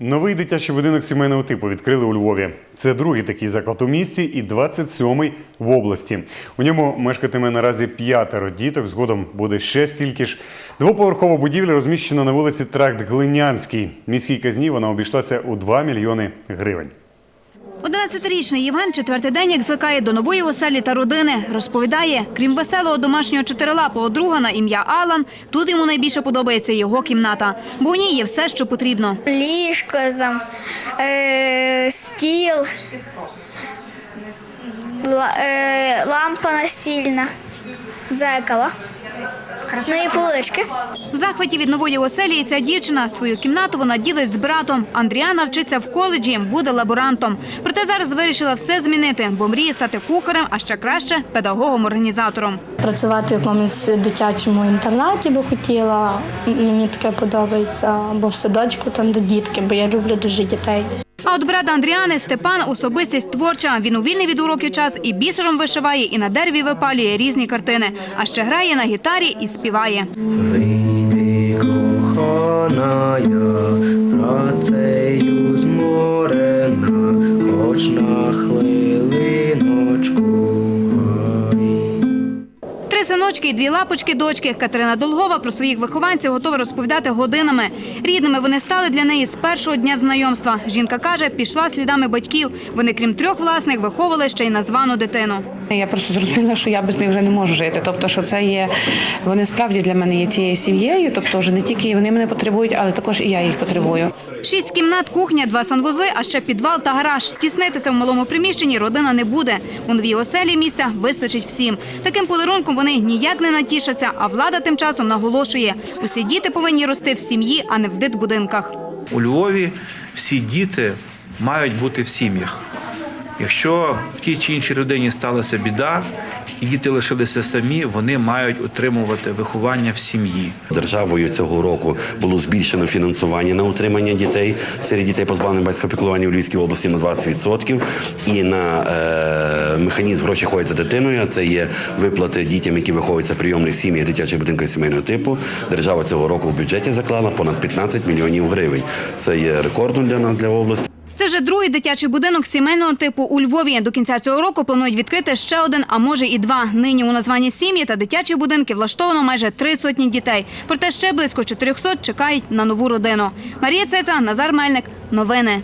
Новий дитячий будинок сімейного типу відкрили у Львові. Це другий такий заклад у місті і 27-й в області. У ньому мешкатиме наразі п'ятеро діток. Згодом буде ще стільки ж. Двоповерхова будівля розміщена на вулиці Тракт Глинянський. Міській казні вона обійшлася у 2 мільйони гривень. 11-річний Євген четвертий день як звикає до нової оселі та родини. Розповідає, крім веселого домашнього чотирилапого друга на ім'я Алан, тут йому найбільше подобається його кімната, бо у ній є все, що потрібно. ліжко, там, е, стіл, е, лампа настільна, зеркало, ну полички. В захваті від нової оселі і ця дівчина свою кімнату вона ділить з братом. Андріана вчиться в коледжі, буде лаборантом. Проте зараз вирішила все змінити, бо мріє стати кухарем, а ще краще педагогом-організатором. Працювати в якомусь дитячому інтернаті би хотіла. Мені таке подобається. Або в садочку там де дітки, бо я люблю дуже дітей. А от брат Андріани Степан особистість творча. Він у вільний від уроків час і бісером вишиває, і на дереві випалює різні картини. А ще грає на гітарі і співає. Вийди, кохана, я працею зморена, хоч на хвилиночку. Синочки і дві лапочки дочки. Катерина Долгова про своїх вихованців готова розповідати годинами. Рідними вони стали для неї з першого дня знайомства. Жінка каже, пішла слідами батьків. Вони, крім трьох власних, виховували ще й названу дитину. Я просто зрозуміла, що я без них вже не можу жити. Тобто, що це є вони справді для мене є цією сім'єю. Тобто, вже не тільки вони мене потребують, але також і я їх потребую. Шість кімнат, кухня, два санвузли, а ще підвал та гараж. Тіснитися в малому приміщенні родина не буде. У новій оселі місця вистачить всім. Таким подарунком вони ніяк не натішаться, а влада тим часом наголошує: усі діти повинні рости в сім'ї, а не в дитбудинках. У Львові всі діти мають бути в сім'ях. Якщо в тій чи іншій родині сталася біда, і діти лишилися самі, вони мають отримувати виховання в сім'ї. Державою цього року було збільшено фінансування на утримання дітей серед дітей позбавлених батьківського піклування у Львівській області на 20%. І на е, механізм гроші ходять за дитиною. Це є виплати дітям, які виховуються в прийомних сім'ях дитячих будинків сімейного типу. Держава цього року в бюджеті заклала понад 15 мільйонів гривень. Це є рекордом для нас для області. Це вже другий дитячий будинок сімейного типу у Львові. До кінця цього року планують відкрити ще один, а може і два. Нині у названні сім'ї та дитячі будинки влаштовано майже три сотні дітей. Проте ще близько 400 чекають на нову родину. Марія Цеца, Назар Мельник. Новини.